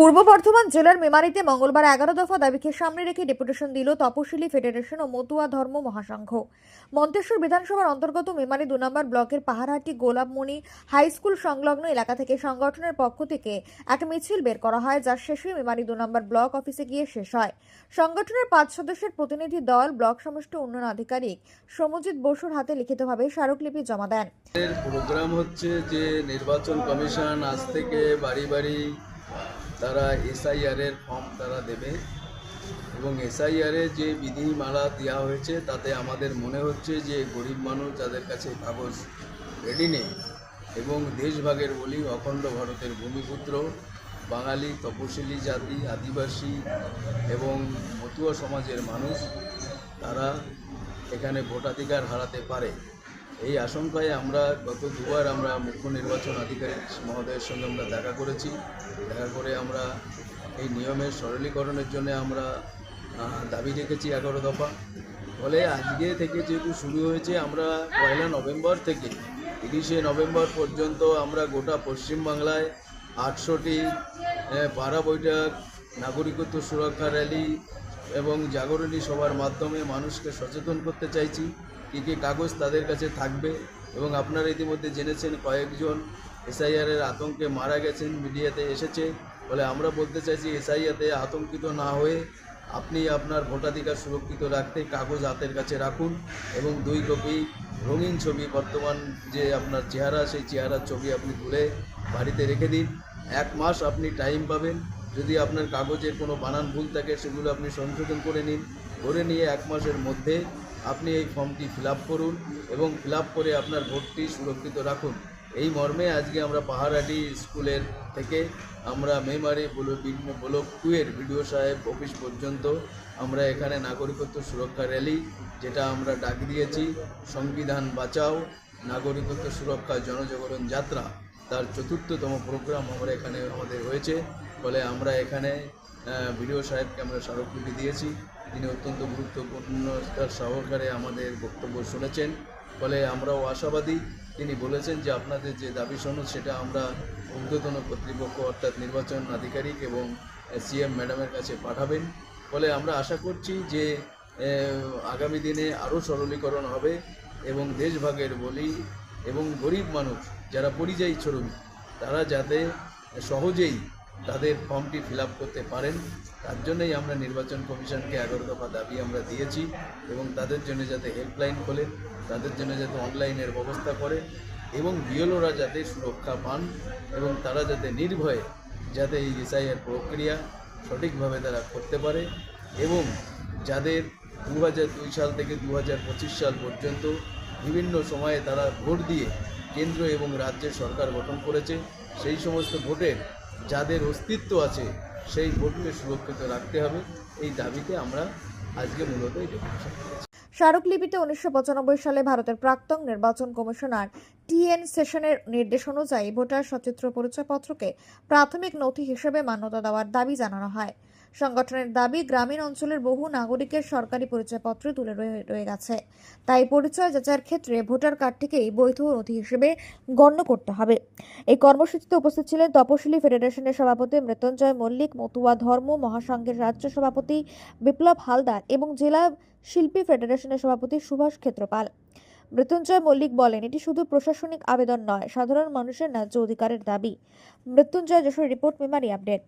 পূর্ব বর্ধমান জেলার মেমারিতে মঙ্গলবার এগারো দফা দাবিকে সামনে রেখে ডেপুটেশন দিল তপশিলি ফেডারেশন ও মতুয়া ধর্ম মহাসংঘ। মন্তেশ্বর বিধানসভার অন্তর্গত মেমারি দু নম্বর ব্লকের পাহাড়হাটি গোলাপমণি হাই স্কুল সংলগ্ন এলাকা থেকে সংগঠনের পক্ষ থেকে এক মিছিল বের করা হয়, যার শেষে মেমারি দু নম্বর ব্লক অফিসে গিয়ে শেষ হয়। সংগঠনের পাঁচ সদস্যের প্রতিনিধি দল, ব্লক সমষ্টি উন্নয়ন আধিকারিক সমজিৎ বসুর হাতে লিখিতভাবে স্মারকলিপি জমা দেন। প্রোগ্রাম হচ্ছে যে নির্বাচন কমিশন আজ থেকে বাড়ি বাড়ি তারা এসআইআর এর ফর্ম তারা দেবে এবং এসআইআর যে বিধিমালা দেওয়া হয়েছে তাতে আমাদের মনে হচ্ছে যে গরিব মানুষ যাদের কাছে কাগজ রেডি নেই এবং দেশভাগের বলি অখণ্ড ভারতের ভূমিপুত্র, বাঙালি, তপশিলি জাতি, আদিবাসী এবং মতুয়া সমাজের মানুষ, তারা এখানে ভোটাধিকার হারাতে পারে। এই আশঙ্কায় আমরা গত দুবার আমরা মুখ্য নির্বাচন আধিকারিক মহোদয়ের সঙ্গে আমরা দেখা করেছি। দেখা করে আমরা এই নিয়মের সরলীকরণের জন্য আমরা দাবি রেখেছি এগারো দফা। ফলে আজকে থেকে যেহেতু শুরু হয়েছে, আমরা পয়লা নভেম্বর থেকে তিরিশে নভেম্বর পর্যন্ত আমরা গোটা পশ্চিমবাংলায় আটশোটি পাড়া বৈঠক, নাগরিকত্ব সুরক্ষা র্যালি এবং জাগরণী সভার মাধ্যমে মানুষকে সচেতন করতে চাইছি। কী কী কাগজ তাদের কাছে থাকবে এবং আপনারা ইতিমধ্যে জেনেছেন কয়েকজন এসআইআর এর আতঙ্কে মারা গেছেন, মিডিয়াতে এসেছে। ফলে আমরা বলতে চাইছি এসআইআতে আতঙ্কিত না হয়ে আপনি আপনার ভোটাধিকার সুরক্ষিত রাখতে কাগজ হাতের কাছে রাখুন এবং দুই কপি রঙিন ছবি, বর্তমান যে আপনার চেহারা, সেই চেহারার ছবি আপনি তুলে বাড়িতে রেখে দিন। এক মাস আপনি টাইম পাবেন। যদি আপনার কাগজের কোনো বানান ভুল থাকে, সেগুলো আপনি সংশোধন করে নিন। করে নিয়ে এক মাসের মধ্যে আপনি এই ফর্মটি ফিল করুন এবং ফিল করে আপনার ভোটটি সুরক্ষিত রাখুন। এই মর্মে আজকে আমরা পাহাড়াটি স্কুলের থেকে আমরা মেমারি ব্লক টু এর বিডিও সাহেব অফিস পর্যন্ত আমরা এখানে নাগরিকত্ব সুরক্ষা র্যালি, যেটা আমরা ডাক দিয়েছি, সংবিধান বাঁচাও, নাগরিকত্ব সুরক্ষা জনজাগরণ যাত্রা, তার চতুর্থতম প্রোগ্রাম আমরা এখানে আমাদের হয়েছে। ফলে আমরা এখানে বিডিও সাহেবকে আমরা স্মারকলিপি দিয়েছি। তিনি অত্যন্ত গুরুত্বপূর্ণ তার সহকারে আমাদের বক্তব্য শুনেছেন। ফলে আমরাও আশাবাদী। তিনি বলেছেন যে, আপনাদের যে দাবি সনদ, সেটা আমরা ঊর্ধ্বতন কর্তৃপক্ষ অর্থাৎ নির্বাচন আধিকারিক এবং সিএম ম্যাডামের কাছে পাঠাবেন। ফলে আমরা আশা করছি যে আগামী দিনে আরও সরলীকরণ হবে এবং দেশভাগের বলি এবং গরিব মানুষ, যারা পরিযায়ী শ্রমিক, তারা যাতে সহজেই তাদের ফর্মটি ফিল করতে পারেন। তার জন্যই আমরা নির্বাচন কমিশনকে এগারো দফা দাবি আমরা দিয়েছি এবং তাদের জন্য যাতে হেল্পলাইন খোলেন তাদের জন্য যাতে অনলাইনের ব্যবস্থা করে এবং বিএলওরা যাতে সুরক্ষা পান এবং তারা যাতে নির্ভয়ে যাতে এই এসআইআর প্রক্রিয়া সঠিকভাবে তারা করতে পারে এবং যাদের দু দুই সাল থেকে দু হাজার পঁচিশ সাল পর্যন্ত বিভিন্ন সময়ে তারা ভোট দিয়ে কেন্দ্র এবং রাজ্যের সরকার গঠন করেছে, সেই সমস্ত ভোটের যাদের অস্তিত্ব আছে, সেই ভোটকে সুরক্ষিত রাখতে হবে। এই দাবিতে আমরা আজকে মূলত এই স্মারকলিপিতে উনিশশো পঁচানব্বই সালে ভারতের প্রাক্তন নির্বাচন কমিশনার টিএন সেশনের নির্দেশ অনুযায়ী ভোটার সচিত্র পরিচয়পত্রকে প্রাথমিক নথি হিসেবে মান্যতা দেওয়ার দাবি জানানো হয়। সংগঠনের দাবি, গ্রামীণ অঞ্চলের বহু নাগরিকের সরকারি পরিচয়পত্র তুলে রয়ে গেছে। তাই পরিচয় যাচাইয়ের ক্ষেত্রে ভোটার কার্ডটিকেই বৈধ নথি হিসেবে গণ্য করতে হবে। এই কর্মসূচিতে উপস্থিত ছিলেন তপশিলি ফেডারেশনের সভাপতি মৃত্যুঞ্জয় মল্লিক, মতুয়া ধর্ম মহাসংঘের রাজ্য সভাপতি বিপ্লব হালদার এবং জেলা শিল্পী ফেডারেশনের সভাপতি সুভাষ ক্ষেত্রপাল। মৃত্যুঞ্জয় মল্লিক বলেন, এটি শুধু প্রশাসনিক আবেদন নয়, সাধারণ মানুষের ন্যায্য অধিকারের দাবি। Mrityunjay Jashore report Memari update.